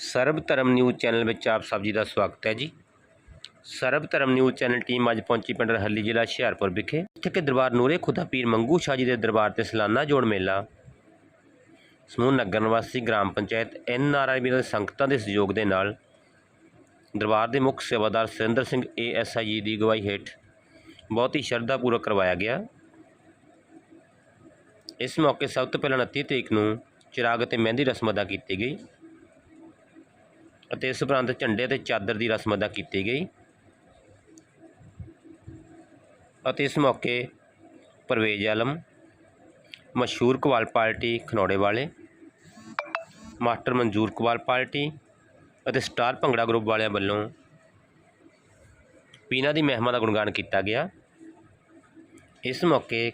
ਸਰਬ Dharam news channel ਵਿੱਚ ਆਪ ਸਭ ਜੀ ਦਾ ਸਵਾਗਤ ਹੈ ਜੀ। ਸਰਬ ਧਰਮ ਨਿਊਜ਼ ਚੈਨਲ ਟੀਮ ਅੱਜ ਪਹੁੰਚੀ ਪਿੰਡ ਹੱਲੀ ਜ਼ਿਲ੍ਹਾ ਹੁਸ਼ਿਆਰਪੁਰ ਵਿਖੇ, ਜਿੱਥੇ ਕਿ ਦਰਬਾਰ ਨੂਰੇ ਖੁਦਾ ਪੀਰ ਮੰਗੂ ਸ਼ਾਹ ਜੀ ਦੇ ਦਰਬਾਰ ਤੇ ਸਾਲਾਨਾ ਜੋੜ ਮੇਲਾ, ਸਮੂਹ ਨਗਰ ਨਿਵਾਸੀ ਗ੍ਰਾਮ ਪੰਚਾਇਤ ਐਨ ਆਰ ਆਈ ਦੇ ਸੰਗਤਾਂ ਦੇ ਸਹਿਯੋਗ ਦੇ ਨਾਲ ਦਰਬਾਰ ਦੇ ਮੁੱਖ ਸੇਵਾਦਾਰ Surinder Singh A S I ji ਦੀ ਅਗਵਾਈ ਹੇਠ ਬਹੁਤ ਹੀ ਸ਼ਰਧਾਪੂਰਵਕ ਕਰਵਾਇਆ ਗਿਆ। ਇਸ ਮੌਕੇ ਸਭ ਤੋਂ ਪਹਿਲਾਂ 29 ਤਰੀਕ ਨੂੰ ਚਿਰਾਗ ਅਤੇ ਮਹਿੰਦੀ ਰਸਮ ਅਦਾ ਕੀਤੀ ਗਈ। ਅਤੇ ਇਸ ਉਪਰੰਤ ਝੰਡੇ ਤੇ ਚਾਦਰ ਦੀ ਰਸਮ ਅਦਾ ਕੀਤੀ ਗਈ ਅਤੇ ਇਸ ਮੌਕੇ ਪਰਵੇਜ਼ ਆਲਮ ਮਸ਼ਹੂਰ ਕਵਾਲ ਪਾਰਟੀ ਖਨੌੜੇ ਵਾਲੇ, ਮਾਸਟਰ ਮਨਜੂਰ ਕਵਾਲ ਪਾਰਟੀ ਅਤੇ ਸਟਾਰ ਭੰਗੜਾ ਗਰੁੱਪ ਵਾਲਿਆਂ ਵੱਲੋਂ ਪੀਣਾ ਦੀ ਮਹਿਮਾ ਦਾ ਗੁਣਗਾਨ ਕੀਤਾ ਗਿਆ। ਇਸ ਮੌਕੇ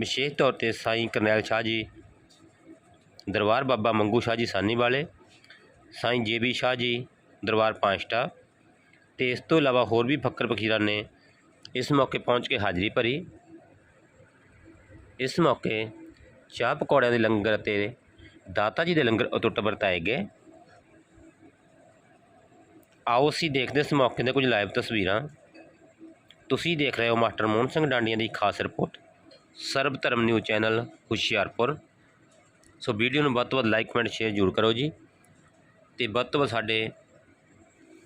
ਵਿਸ਼ੇਸ਼ ਤੌਰ ਤੇ ਸਾਈਂ ਕਰਨੈਲ ਸ਼ਾਹ ਜੀ, ਦਰਬਾਰ ਬਾਬਾ ਮੰਗੂ ਸ਼ਾਹ ਜੀ ਸਾਨੀ ਵਾਲੇ ਸਾਈਂ ਜੇਬੀ ਸ਼ਾਹ ਜੀ, ਦਰਬਾਰ ਪਾਂਚਟਾ ਤੇ ਇਸ ਤੋਂ ਇਲਾਵਾ ਹੋਰ ਵੀ ਫੱਕਰ ਫਕੀਰਾਂ ਨੇ ਇਸ ਮੌਕੇ ਪਹੁੰਚ ਕੇ ਹਾਜ਼ਰੀ ਭਰੀ। ਇਸ ਮੌਕੇ ਚਾਹ ਪਕੌੜਿਆਂ ਦੇ ਲੰਗਰ ਅਤੇ ਦਾਤਾ ਜੀ ਦੇ ਲੰਗਰ ਅਟੁੱਟ ਵਰਤਾਏ ਗਏ। ਆਓ ਅਸੀਂ ਦੇਖਦੇ ਇਸ ਮੌਕੇ ਦੇ ਕੁਝ ਲਾਈਵ ਤਸਵੀਰਾਂ। ਤੁਸੀਂ ਦੇਖ ਰਹੇ ਹੋ ਮਾਸਟਰ ਮੋਹਨ ਸਿੰਘ ਡਾਂਡੀਆਂ ਦੀ ਖਾਸ report Sarab Dharam news channel Hoshiarpur. So video ਨੂੰ ਵੱਧ ਤੋਂ ਵੱਧ ਲਾਈਕ, ਕਮੈਂਟ, ਸ਼ੇਅਰ ਜ਼ਰੂਰ ਕਰੋ ਜੀ। ਅਤੇ ਵੱਧ ਤੋਂ ਵੱਧ ਸਾਡੇ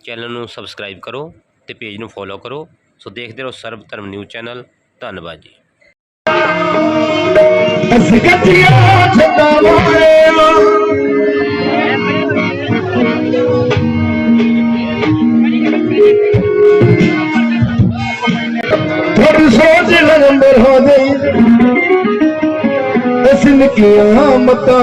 ਚੈਨਲ ਨੂੰ ਸਬਸਕ੍ਰਾਈਬ ਕਰੋ ਅਤੇ ਪੇਜ ਨੂੰ ਫੋਲੋ ਕਰੋ। ਸੋ ਦੇਖਦੇ ਰਹੋ ਸਰਬ ਧਰਮ ਨਿਊਜ਼ ਚੈਨਲ। ਧੰਨਵਾਦ ਜੀ। ਸੋਚ ਲੰਬਰ ਹੋ ਗਈ ਅਸੀਂ ਨਿੱਕੀਆਂ ਮਤਾਂ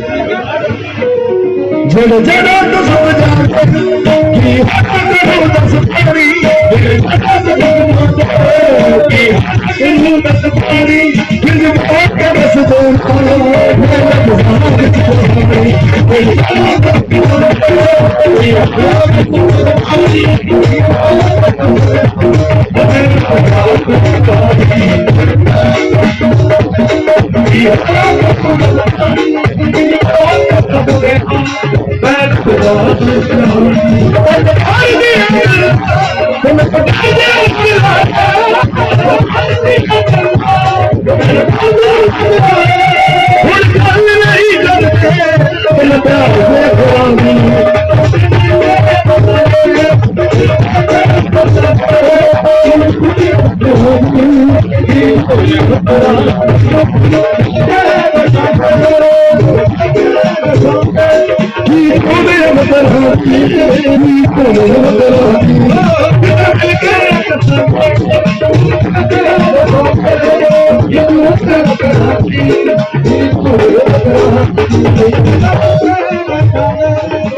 ਜੜਾ ਤੋਂ ਸਭ ਜਾਣ ਕੀ ਹੱਥ ਨੂੰ ਦੱਸ ਪਾਣੀ ਹੱਥ ਨੂੰ ਕੀ ਹੱਥ ਨੂੰ ਦੱਸ ਪਾਣੀ ਫਿਰ ਬਹੁਤ ਕੇ ਬਸ ਦੋ Thank you.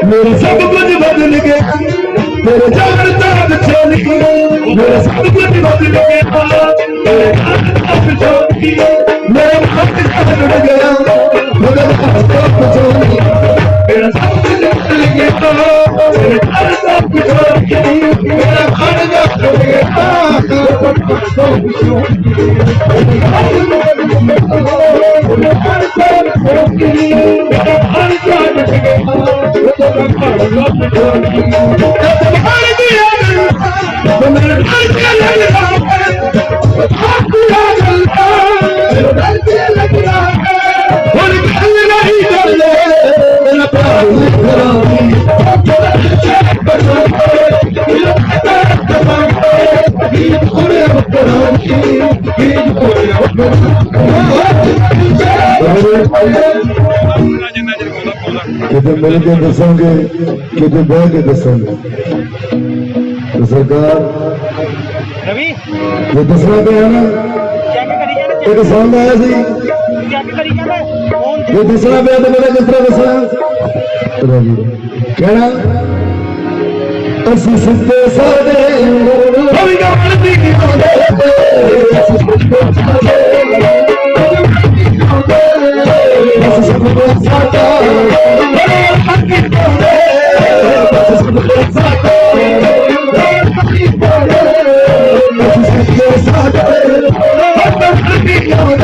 ਮੇਰੇ ਸਭ ਕੁਝ ਬਦਲ ਗਿਆ ਮੇਰੇ ਜਾਨ ਤਾਂ ਛੋੜ ਗਈ ਮੇਰੇ ਸਭ ਕੁਝ ਬਦਲ ਗਿਆ ਮੇਰੇ ਜਾਨ ਤਾਂ ਛੋੜ ਗਈ ਮੇਰੇ ਹੱਥ ਛੱਡ ਗਿਆ ਮੇਰੇ ਹੱਥ ਛੋੜ ਗਈ I'm ਕਿਤੇ ਮਿਲ ਕੇ ਦੱਸਾਂਗੇ ਕਿਤੇ ਬਹਿ ਕੇ ਦੱਸਾਂਗੇ। ਤੇ ਸਰਕਾਰ ਰਵੀ? ਇਹ ਦੱਸਣਾ ਪਿਆ ਨਾ। ਚੈੱਕ ਕਰੀ ਜਾਣਾ ਇੱਕ ਸੰਗ ਆਇਆ ਸੀ। ਚੈੱਕ ਕਰੀ ਜਾਣਾ ਇਹ ਦੱਸਣਾ ਪਿਆ ਤੇ ਮੇਰਾ ਕਿਸ ਤਰ੍ਹਾਂ ਦੱਸਾਂ ਰਵੀ ਕਹਿਣਾ ਅਸੀਂ ਸਿੱਧੇ ਸਾਦੇ ਰਵੀ ਦਾ ਮਰਦੀ ਕੀ ਹੁੰਦੇ ਅਸੀਂ ਸਿੱਧੇ ਸਾਦੇ Yeah.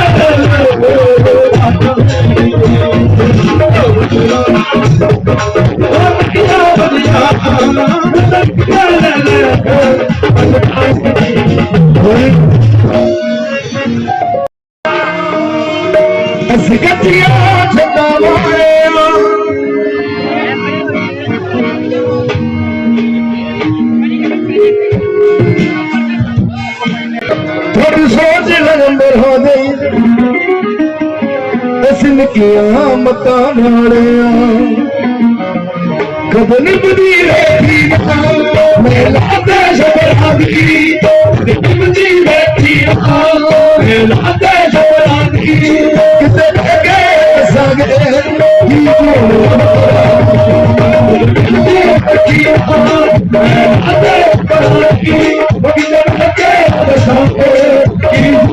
ਅਸੀਂ ਨਿੱਕੀਆਂ ਮਤਾਂ ਵਾਲਿਆਂ ਕਦ ਨਿਭਦੀ ਰਹੀ ਮੇਲਾ ਦੇ ਸ਼ਬਰਾਂ ਦੀ ਨਿਭਦੀ ਰਹੀ ਮੇਲਾ ਦੇ ਸ਼ਬਰਾਂ ਦੀ ਕਿਤੇ ਬਹਿ ਕੇ ਸਾਗੇ ਕੀ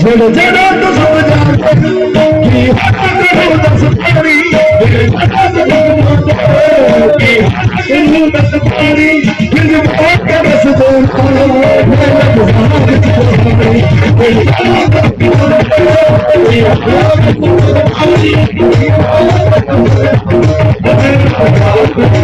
ਜਿਹੜੇ ਜਿਹੜਾ ਤੂੰ ਸਭ ਜਾਣਦੇ ਕੀ ਹੱਕ ਤੈਨੂੰ ਦੱਸ ਪਾਰੀ ਜਿਹੜੇ ਹੱਕ ਤੈਨੂੰ ਦੱਸ ਪਾਰੀ ਕੀ ਹੱਕ ਤੈਨੂੰ ਦੱਸ ਪਾਰੀ ਜਿੰਦ ਬਹੁਤ ਕੇ ਦੱਸ ਦੇ ਮੈਂ ਲੱਗ ਵਿੱਚ ਪਾਰੀ ਕੋਈ ਹੁਣ ਗੱਲ ਨਹੀਂ ਕਰਦੇ ਦਿਲ ਪਿਆਰ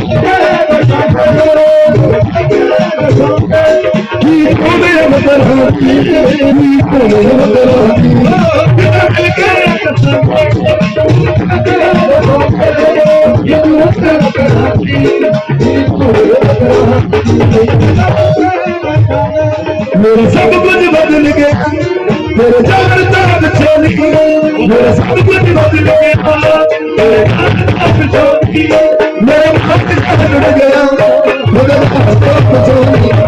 ਕੀ ਕੋਨੇ ਮਤਲਬ ਕੀ ਕੋਨੇ ਮੇਰੇ ਸਭ ਕੁਝ ਬਦਲ ਗਿਆ ਮੇਰੇ ਜਾਨ ਦਾ ਪਿੱਛੇ ਨਿਕਲੇ। ਮੇਰੇ ਸਭ ਕੁਝ ਬਦਲ ਗਿਆ ਮੇਰੇ ਜਾਨ ਦਾ ਪਿੱਛੇ ਨਿਕਲੇ। ਮੇਰੇ ਹੱਥ ਛੱਡ ਗਿਆ ਮੇਰੇ ਹੱਥ ਤੋਂ ਪਿੱਛੇ ਮੇਰਾ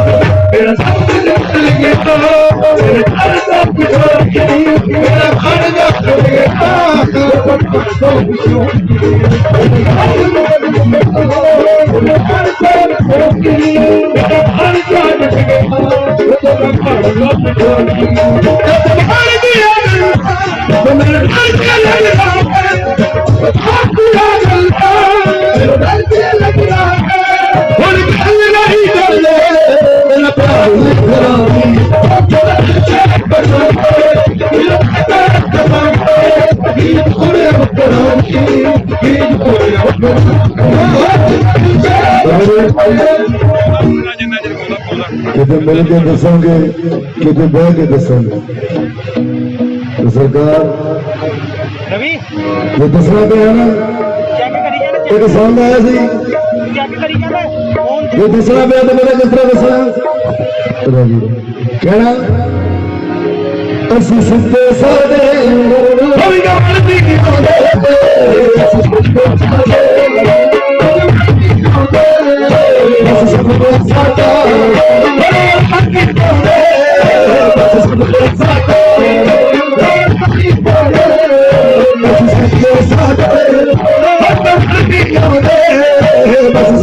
ولك حل ਕਿਤੇ ਮਿਲ ਕੇ ਦੱਸਾਂਗੇ ਕਿਤੇ ਬਹਿ ਕੇ ਦੱਸਾਂਗੇ? ਸਰਕਾਰ ਰਵੀ? ਇਹ ਦੱਸਣਾ ਪਿਆ ਨਾ। ਚੈੱਕ ਕਰੀ ਜਾਂਦੇ ਇੱਕ ਸੰਗ ਆਇਆ ਸੀ। ਚੈੱਕ ਕਰੀ ਫੋਨ ਇਹ ਦੱਸਣਾ ਪਿਆ ਤੇ ਮੇਰਾ ਕਿਸ ਤਰ੍ਹਾਂ ਦੱਸਾਂ ਰਾਜੀ ਕਹਿਣਾ con sus Vas a ser mi amor, vas a ser mi amor, vas a ser mi amor, vas a ser mi amor, vas a ser mi amor, vas a ser mi amor, vas a ser mi amor, vas a ser mi amor, vas a ser mi amor, vas a ser mi amor, vas a ser mi amor, vas a ser mi amor, vas a ser mi amor, vas a ser mi amor,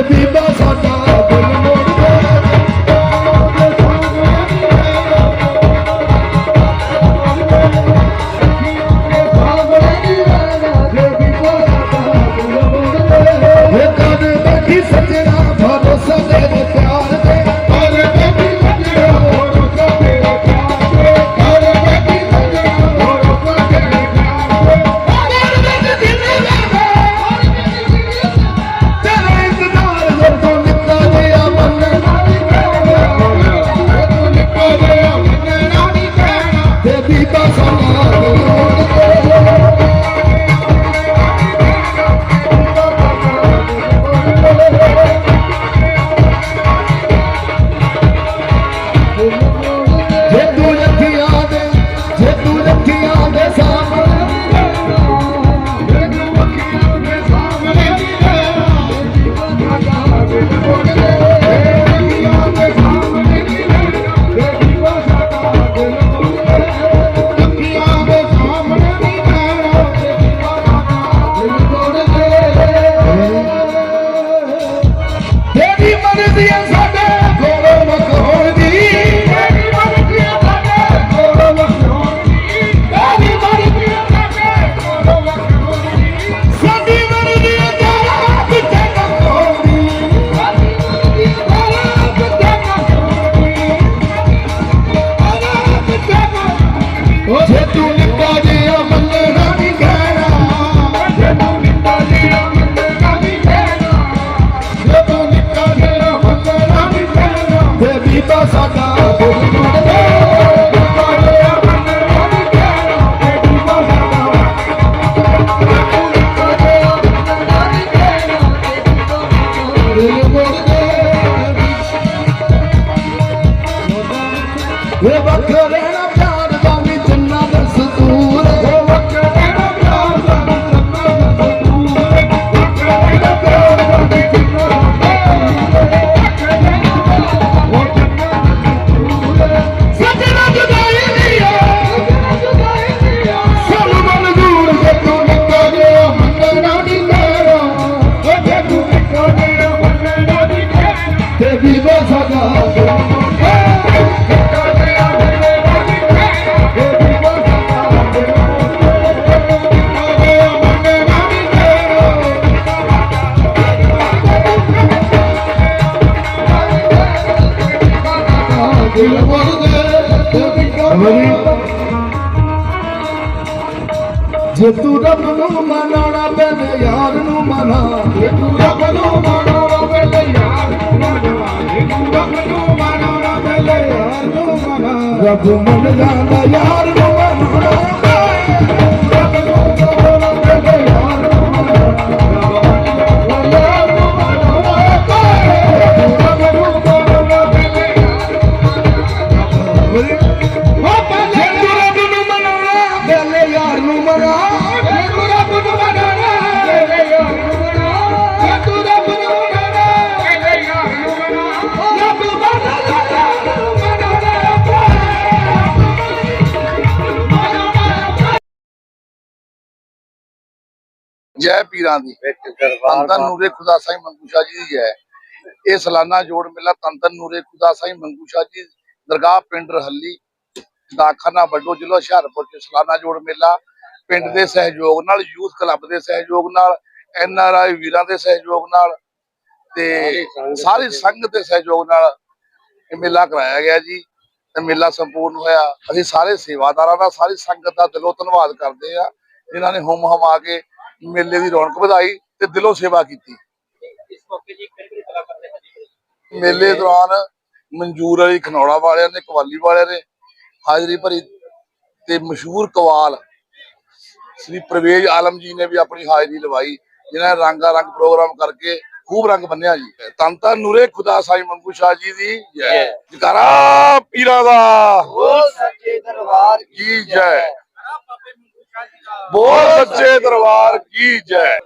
Happy birthday. આપે ને યારનું મના તું રબનું માનો પેલે યારનું મના તું રબનું માનો પેલે યારનું મના રબ મન જાના યારનું ਜੈ ਪੀਰਾਂ ਦੀ। ਧੰਨ ਨੂਰੇ ਖੁਦਾ ਸਾਈਂ ਮੰਗੂ ਸ਼ਾਹ ਜੀ ਦੀ ਜੈ। ਇਹ ਸਾਲਾਨਾ ਜੋੜ ਮੇਲਾ ਧੰਨ ਨੂਰੇ ਖੁਦਾ ਸਾਈਂ ਮੰਗੂ ਸ਼ਾਹ ਜੀ ਦਰਗਾਹ ਪਿੰਡ ਰਹੱਲੀ ਡਾਕਖਾਨਾ ਵੱਡੋ ਜ਼ਿਲ੍ਹਾ ਹੁਸ਼ਿਆਰਪੁਰ ਚ ਸਾਲਾਨਾ ਜੋੜ ਮੇਲਾ। ਪਿੰਡ ਦੇ ਸਹਿਯੋਗ ਨਾਲ ਯੂਥ ਕਲੱਬ ਦੇ ਸਹਿਯੋਗ ਨਾਲ ਐਨ ਆਰ ਆਈ ਵੀਰਾਂ ਦੇ ਸਹਿਯੋਗ ਨਾਲ ਤੇ ਸਾਰੀ ਸੰਗਤ ਦੇ ਸਹਿਯੋਗ ਨਾਲ ਇਹ ਮੇਲਾ ਕਰਾਇਆ ਗਿਆ ਜੀ ਤੇ ਮੇਲਾ ਸੰਪੂਰਨ ਹੋਇਆ। ਅਸੀਂ ਸਾਰੇ ਸੇਵਾਦਾਰਾਂ ਦਾ ਸਾਰੀ ਸੰਗਤ ਦਾ ਦਿਲੋਂ ਧੰਨਵਾਦ ਕਰਦੇ ਆ ਜਿਨ੍ਹਾਂ ਨੇ ਹੁਮ ਹਮਾ ਕੇ ਮੇਲੇ ਦੀ ਰੌਣਕ ਵਧਾਈ ਤੇ ਦਿਲੋਂ ਸੇਵਾ ਕੀਤੀ। ਮੇਲੇ ਦੌਰਾਨ ਮਨਜੂਰ ਅਲੀ ਖਨੌੜਾ ਵਾਲਿਆਂ ਨੇ ਕਵਾਲੀ ਵਾਲਿਆਂ ਨੇ ਹਾਜ਼ਰੀ ਭਰੀ ਤੇ ਮਸ਼ਹੂਰ ਕਵਾਲ ਸ੍ਰੀ ਪ੍ਰਵੇਜ ਆਲਮ ਜੀ ਨੇ ਵੀ ਆਪਣੀ ਹਾਜ਼ਰੀ ਲਵਾਈ ਜਿਨ੍ਹਾਂ ਨੇ ਰੰਗਾ ਰੰਗ ਪ੍ਰੋਗਰਾਮ ਕਰਕੇ ਖੂਬ ਰੰਗ ਬੰਨਿਆ ਜੀ। ਤਨ ਤਨ ਨੂਰੇ ਖੁਦਾ ਸਾਈ ਮੰਗੂ ਸ਼ਾਹ ਜੀ ਦੀ। ਜੈ। ਜਕਾਰਾ ਪੀਰਾਂ ਦਾ। ਉਹ ਸੱਚੇ ਦਰਬਾਰ ਕੀ ਜੈ। ਬੋਲ ਸੱਚੇ ਦਰਬਾਰ ਕੀ ਜੈ।